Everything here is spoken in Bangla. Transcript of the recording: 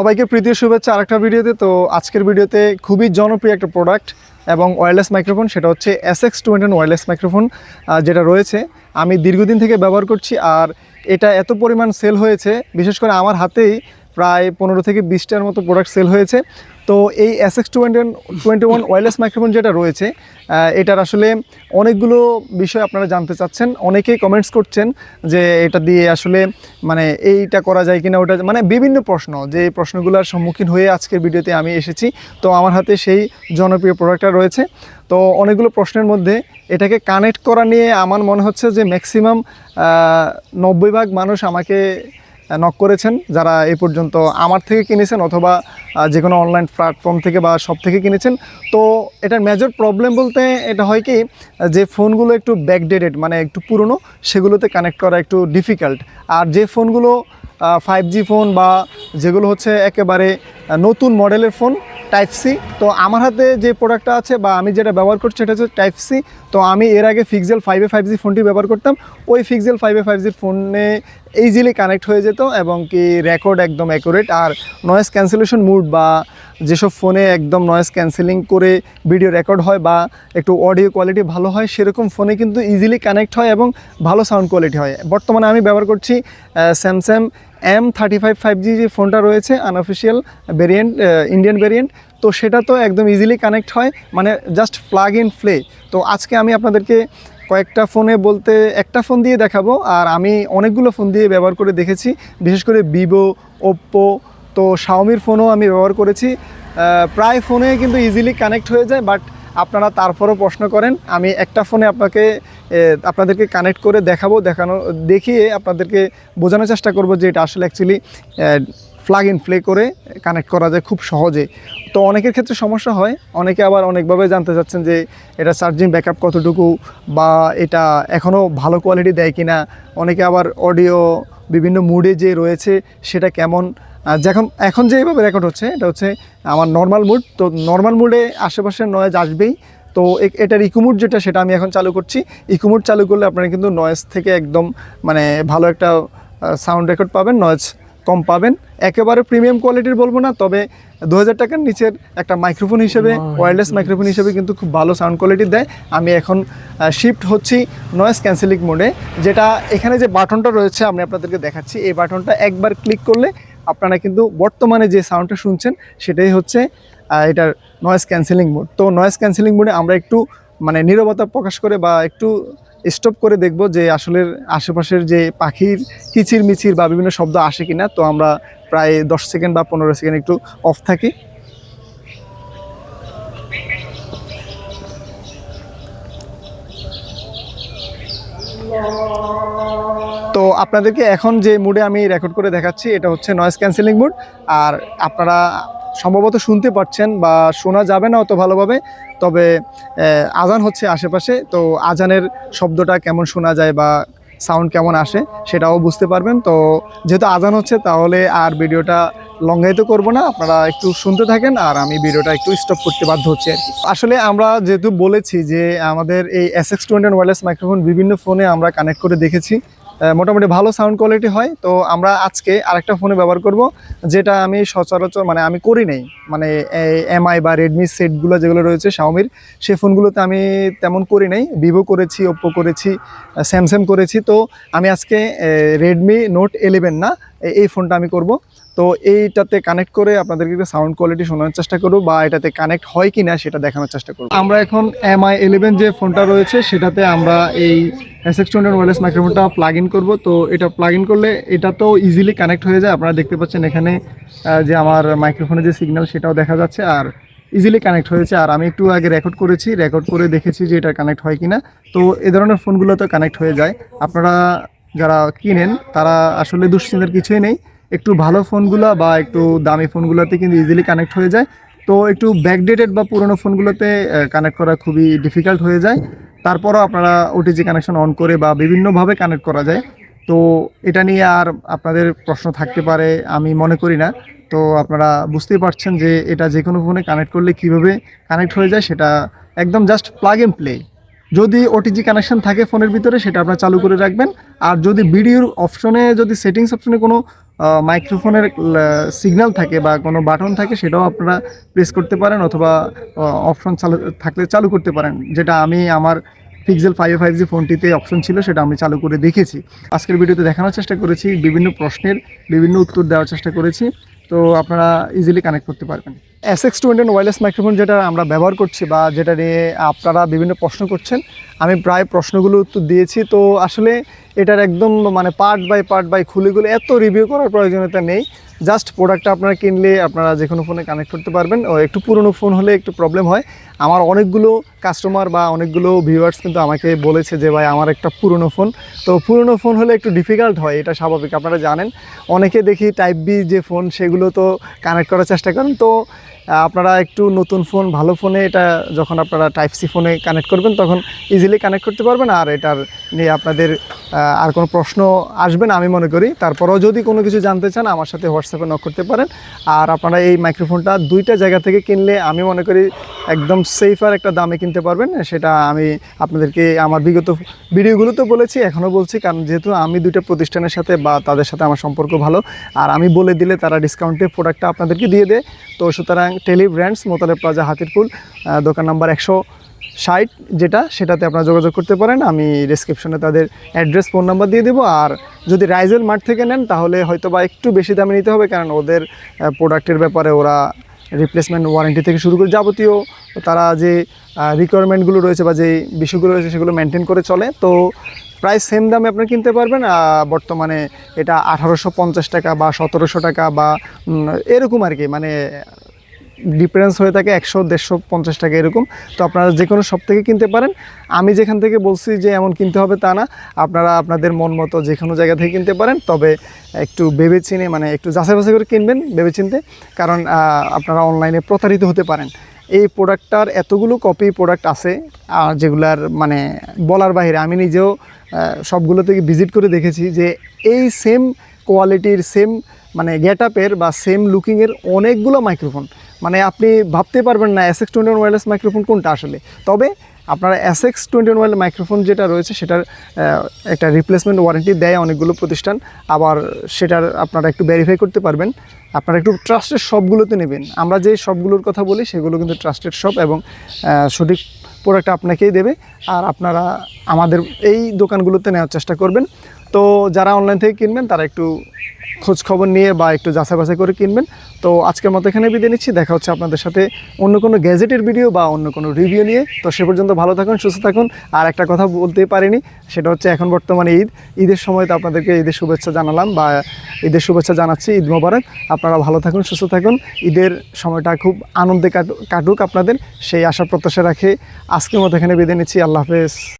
সবাইকে প্রীতির শুভেচ্ছা আরেকটা ভিডিওতে। তো আজকের ভিডিওতে খুবই জনপ্রিয় একটা প্রোডাক্ট এবং ওয়্যারলেস মাইক্রোফোন সেটা হচ্ছে S X two wireless microphone যেটা রয়েছে। আমি দীর্ঘদিন থেকে ব্যবহার করছি আর এটা এত পরিমাণ সেল হয়েছে, বিশেষ করে আমার হাতেই প্রায় পনেরো থেকে বিশটার মতো প্রোডাক্ট সেল হয়েছে। তো এই S X twenty one wireless microphone যেটা রয়েছে এটার আসলে অনেকগুলো বিষয় আপনারা জানতে চাচ্ছেন। অনেকেই কমেন্টস করছেন যে এটা দিয়ে আসলে মানে এইটা করা যায় কিনা, ওটা মানে বিভিন্ন প্রশ্ন, যে প্রশ্নগুলোর সম্মুখীন হয়ে আজকের ভিডিওতে আমি এসেছি। তো আমার হাতে সেই জনপ্রিয় প্রোডাক্টটা রয়েছে। তো অনেকগুলো প্রশ্নের মধ্যে এটাকে কানেক্ট করা নিয়ে আমার মনে হচ্ছে যে ম্যাক্সিমাম নব্বই ভাগ মানুষ আমাকে নক করেছেন, যারা এই পর্যন্ত আমার থেকে কিনেছেন অথবা যে কোনো অনলাইন প্ল্যাটফর্ম থেকে বা সব থেকে কিনেছেন। তো এটার মেজর প্রবলেম বলতে এটা হয় কি, যে ফোনগুলো একটু ব্যাকডেটেড মানে একটু পুরনো, সেগুলোতে কানেক্ট করা একটু ডিফিকাল্ট আর যে ফোনগুলো ফাইভ জি ফোন বা যেগুলো হচ্ছে একেবারে নতুন মডেলের ফোন টাইপ সি তো আমার হাতে যে প্রোডাক্টটা আছে বা আমি যেটা ব্যবহার করছি সেটা হচ্ছে টাইপ সি তো আমি এর আগে ফিক্সেল ফাইভে ফাইভ জি ফোনটি ব্যবহার করতাম। ওই ফিক্সেল ফাইভে ফাইভ জির ফোনে ইজিলি কানেক্ট হয়ে যেত এবং কি রেকর্ড একদম অ্যাকুরেট আর নয়েজ ক্যান্সেলেশন মুড বা যেসব ফোনে একদম নয়েজ ক্যান্সেলিং করে ভিডিও রেকর্ড হয় বা একটু অডিও কোয়ালিটি ভালো হয়, সেরকম ফোনে কিন্তু ইজিলি কানেক্ট হয় এবং ভালো সাউন্ড কোয়ালিটি হয়। বর্তমানে আমি ব্যবহার করছি Samsung M thirty five five G যে ফোনটা রয়েছে আনঅফিসিয়াল ভেরিয়েন্ট ইন্ডিয়ান ভেরিয়েন্ট তো সেটা তো একদম ইজিলি কানেক্ট হয়। মানে জাস্ট প্লাগ ইন প্লে তো আজকে আমি আপনাদেরকে কয়েকটা ফোনে বলতে একটা ফোন দিয়ে দেখাবো, আর আমি অনেকগুলো ফোন দিয়ে ব্যবহার করে দেখেছি, বিশেষ করে ভিভো ওপ্পো তো শাওমির ফোনও আমি ব্যবহার করেছি। প্রায় ফোনে কিন্তু ইজিলি কানেক্ট হয়ে যায় বাট আপনারা তারপরও প্রশ্ন করেন, আমি একটা ফোনে আপনাকে আপনাদেরকে কানেক্ট করে দেখাবো, দেখানো, দেখিয়ে আপনাদেরকে বোঝানোর চেষ্টা করব যে এটা আসলে অ্যাকচুয়ালি প্লাগ ইন প্লে করে কানেক্ট করা যায় খুব সহজে। তো অনেকের ক্ষেত্রে সমস্যা হয়, অনেকে আবার অনেকভাবে জানতে চাচ্ছেন যে এটা চার্জিং ব্যাকআপ কতটুকু বা এটা এখনও ভালো কোয়ালিটি দেয় কিনা। অনেকে আবার অডিও বিভিন্ন মুডে যে রয়েছে সেটা কেমন। যখন, এখন যেভাবে রেকর্ড হচ্ছে, এটা হচ্ছে আমার নর্মাল মুড তো নর্মাল মুডে আশেপাশের নয়েজ আসবেই। তো এটার ইকুমুড যেটা, সেটা আমি এখন চালু করছি। ইকুমুড চালু করলে আপনারা কিন্তু নয়েজ থেকে একদম মানে ভালো একটা সাউন্ড রেকর্ড পাবেন নয়েজ কম পাবেন। একেবারে প্রিমিয়াম কোয়ালিটির বলব না তবে দু হাজার টাকার নিচের একটা মাইক্রোফোন হিসেবে ওয়্যারলেস মাইক্রোফোন হিসেবে কিন্তু খুব ভালো সাউন্ড কোয়ালিটি দেয়। আমি এখন শিফট হচ্ছি নয়েজ ক্যান্সেলিং মোডে যেটা এখানে যে বাটনটা রয়েছে আমি আপনাদেরকে দেখাচ্ছি। এই বাটনটা একবার ক্লিক করলে আপনারা কিন্তু বর্তমানে যে সাউন্ডটা শুনছেন সেটাই হচ্ছে এটার নয়েজ ক্যান্সেলিং মোড তো নয়েজ ক্যান্সেলিং মোডে আমরা একটু মানে নীরবতা প্রকাশ করে বা একটু স্টপ করে দেখব যে আসলে আশেপাশের যে পাখির কিচির মিচির বা বিভিন্ন শব্দ আসে কিনা, তো আমরা প্রায় দশ সেকেন্ড বা পনেরো সেকেন্ড একটু অফ থাকি। তো আপনাদেরকে এখন যে মুডে আমি রেকর্ড করে দেখাচ্ছি, এটা হচ্ছে নয়েজ ক্যান্সেলিং মুড আর আপনারা সম্ভবত শুনতে পাচ্ছেন বা শোনা যাবে না অত ভালোভাবে, তবে আজান হচ্ছে আশেপাশে, তো আজানের শব্দটা কেমন শোনা যায় বা সাউন্ড কেমন আসে সেটাও বুঝতে পারবেন। তো যেহেতু আজান হচ্ছে, তাহলে আর ভিডিওটা লঙ্ঘায়িত করব না, আপনারা একটু শুনতে থাকেন আর আমি ভিডিওটা একটু স্টপ করতে বাধ্য হচ্ছি আসলে আমরা যেহেতু বলেছি যে আমাদের এই S X twenty wireless microphone বিভিন্ন ফোনে আমরা কানেক্ট করে দেখেছি মোটামুটি ভালো সাউন্ড কোয়ালিটি হয়। তো আমরা আজকে আরেকটা ফোনে ব্যবহার করব, যেটা আমি সচরাচর মানে আমি করি নাই। মানে এমআই বা রেডমি সেটগুলো যেগুলো রয়েছে শাওমির সে ফোনগুলোতে আমি তেমন করি নাই। ভিভো করেছি ওপ্পো করেছি স্যামসাং করেছি। তো আমি আজকে রেডমি নোট ইলেভেন না এই ফোনটা আমি করব। তো এইটাতে কানেক্ট করে আপনাদেরকে সাউন্ড কোয়ালিটি শোনানোর চেষ্টা করব বা এটাতে কানেক্ট হয় কি না সেটা দেখানোর চেষ্টা করব। আমরা এখন এম আই ইলেভেন যে ফোনটা রয়েছে, সেটাতে আমরা এই এস এক্স টোয়েন্টি ওয়ারলেস মাইক্রোফোনটা প্লাগ ইন করব। তো এটা প্লাগ ইন করলে এটা তো ইজিলি কানেক্ট হয়ে যায়। আপনারা দেখতে পাচ্ছেন এখানে যে আমার মাইক্রোফোনের যে সিগন্যাল সেটাও দেখা যাচ্ছে আর ইজিলি কানেক্ট হয়েছে। আর আমি একটু আগে রেকর্ড করেছি রেকর্ড করে দেখেছি যে এটা কানেক্ট হয় কিনা। তো এ ধরনের ফোনগুলো তো কানেক্ট হয়ে যায়। আপনারা যারা কিনেন, তারা আসলে দুশ্চিন্তার কিছুই নেই। একটু ভালো ফোনগুলো বা একটু দামি ফোনগুলোতে কিন্তু ইজিলি কানেক্ট হয়ে যায়। তো একটু ব্যাকডেটেড বা পুরোনো ফোনগুলোতে কানেক্ট করা খুবই ডিফিকাল্ট হয়ে যায়। তারপরও আপনারা ওটিজি কানেকশন অন করে বা বিভিন্নভাবে কানেক্ট করা যায়। তো এটা নিয়ে আর আপনাদের প্রশ্ন থাকতে পারে, আমি মনে করি না। তো আপনারা বুঝতেই পারছেন যে এটা যে কোনো ফোনে কানেক্ট করলে কীভাবে কানেক্ট হয়ে যায় সেটা একদম জাস্ট প্লাগ এন্ড প্লে যদি ওটিজি কানেকশন থাকে ফোনের ভিতরে, সেটা আপনারা চালু করে রাখবেন। আর যদি ভিডিওর অপশনে যদি সেটিংস অপশনে কোনো মাইক্রোফোনের সিগন্যাল থাকে বা কোনো বাটন থাকে সেটাও আপনারা প্রেস করতে পারেন অথবা অপশন চালু, থাকলে চালু করতে পারেন। যেটা আমি আমার পিক্সেল ফাইভ ফাইভ জি ফোনটিতে অপশন ছিল, সেটা আমি চালু করে দেখেছি। আজকের ভিডিওতে দেখানোর চেষ্টা করেছি, বিভিন্ন প্রশ্নের বিভিন্ন উত্তর দেওয়ার চেষ্টা করেছি। তো আপনারা ইজিলি কানেক্ট করতে পারবেন। S X twenty wireless microphone যেটা আমরা ব্যবহার করছি বা যেটা নিয়ে আপনারা বিভিন্ন প্রশ্ন করছেন, আমি প্রায় প্রশ্নগুলো উত্তর দিয়েছি। তো আসলে এটার একদম মানে পার্ট বাই পার্ট বাই খুলে খুলে এত রিভিউ করার প্রয়োজনীয়তা নেই। জাস্ট প্রোডাক্টটা আপনারা কিনলে আপনারা যে কোনো ফোনে কানেক্ট করতে পারবেন। ও, একটু পুরনো ফোন হলে একটু প্রবলেম হয়। আমার অনেকগুলো কাস্টমার বা অনেকগুলো ভিউয়ার্স কিন্তু আমাকে বলেছে যে, ভাই, আমার একটা পুরনো ফোন তো পুরনো ফোন হলে একটু ডিফিকাল্ট হয়, এটা স্বাভাবিক। আপনারা জানেন, অনেকে দেখি টাইপ বি যে ফোন সেগুলো তো কানেক্ট করার চেষ্টা করেন। তো আপনারা একটু নতুন ফোন ভালো ফোনে এটা যখন আপনারা টাইপ সি ফোনে কানেক্ট করবেন, তখন ইজিলি কানেক্ট করতে পারবেন। আর এটার নিয়ে আপনাদের আর কোনো প্রশ্ন আসবে না আমি মনে করি। তারপরেও যদি কোনো কিছু জানতে চান, আমার সাথে হোয়াটসঅ্যাপে নক করতে পারেন। আর আপনারা এই মাইক্রোফোনটা দুইটা জায়গা থেকে কিনলে আমি মনে করি একদম সেফার একটা দামে কিনতে পারবেন। সেটা আমি আপনাদেরকে আমার বিগত ভিডিওগুলোতে বলেছি এখনও বলছি, কারণ যেহেতু আমি দুইটা প্রতিষ্ঠানের সাথে বা তাদের সাথে আমার সম্পর্ক ভালো, আর আমি বলে দিলে তারা ডিসকাউন্টে প্রোডাক্টটা আপনাদেরকে দিয়ে দেয়। তো সুতরাং tele brands Motaleb plaza, Hatirpul দোকান নাম্বার একশো ষাট যেটা, সেটাতে আপনারা যোগাযোগ করতে পারেন। আমি ডিসক্রিপশনে তাদের অ্যাড্রেস ফোন নাম্বার দিয়ে দেবো। আর যদি রাইজেল মার্ট থেকে নেন, তাহলে হয়তো বা একটু বেশি দামে নিতে হবে, কারণ ওদের প্রোডাক্টের ব্যাপারে ওরা রিপ্লেসমেন্ট ওয়ারেন্টি থেকে শুরু করে যাবতীয়, তারা যে রিকোয়ারমেন্টগুলো রয়েছে বা যে বিষয়গুলো রয়েছে, সেগুলো মেনটেন করে চলে। তো প্রায় সেম দামে আপনারা কিনতে পারবেন বর্তমানে এটা আঠারোশো পঞ্চাশ টাকা বা সতেরোশো টাকা বা এরকম আর কি। মানে ডিফারেন্স হয়ে থাকে একশো, দেড়শো, পঞ্চাশ টাকা এরকম। তো আপনারা যে কোনো সব থেকে কিনতে পারেন। আমি যেখান থেকে বলছি যে এমন কিনতে হবে তা না। আপনারা আপনাদের মন মতো যে কোনো জায়গা থেকে কিনতে পারেন। তবে একটু ভেবে চিনে মানে একটু যাচাই বাছাই করে কিনবেন ভেবে চিনতে কারণ আপনারা অনলাইনে প্রতারিত হতে পারেন। এই প্রোডাক্টটার এতগুলো কপি প্রোডাক্ট আছে, আর যেগুলার মানে বলার বাইরে আমি নিজেও সবগুলো থেকে ভিজিট করে দেখেছি যে এই সেম কোয়ালিটির সেম মানে গেট আপের বা সেম লুকিংয়ের অনেকগুলো মাইক্রোফোন মানে আপনি ভাবতে পারবেন না S X twenty one wireless microphone কোনটা আসলে। তবে আপনারা S X twenty one microphone যেটা রয়েছে, সেটার একটা রিপ্লেসমেন্ট ওয়ারেন্টি দেয় অনেকগুলো প্রতিষ্ঠান। আবার সেটার আপনারা একটু ভেরিফাই করতে পারবেন। আপনারা একটু ট্রাস্টেড শপগুলোতে নেবেন। আমরা যে শপগুলোর কথা বলি, সেগুলো কিন্তু ট্রাস্টেড শপ এবং সঠিক প্রোডাক্ট আপনাকেই দেবে। আর আপনারা আমাদের এই দোকানগুলোতে নেওয়ার চেষ্টা করবেন। তো যারা অনলাইন থেকে কিনবেন, তারা একটু খোঁজ খবর নিয়ে বা একটু যাচাই বাছাই করে কিনবেন। তো আজকের মতো এখানে বিদায় নিচ্ছি। দেখা হচ্ছে আপনাদের সাথে অন্য কোনো গ্যাজেটের ভিডিও বা অন্য কোনো রিভিউ নিয়ে। তো সে পর্যন্ত ভালো থাকুন, সুস্থ থাকুন। আর একটা কথা বলতে পারিনি, সেটা হচ্ছে এখন বর্তমানে ঈদ। ঈদের সময় তো আপনাদেরকে ঈদের শুভেচ্ছা জানালাম বা ঈদের শুভেচ্ছা জানাচ্ছি, ঈদ মোবারক। আপনারা ভালো থাকুন, সুস্থ থাকুন। ঈদের সময়টা খুব আনন্দে কাটু- কাটুক আপনাদের। সেই আশা প্রত্যাশা রাখে আজকের মতো এখানে বিদায় নিচ্ছি। আল্লাহ হাফেজ।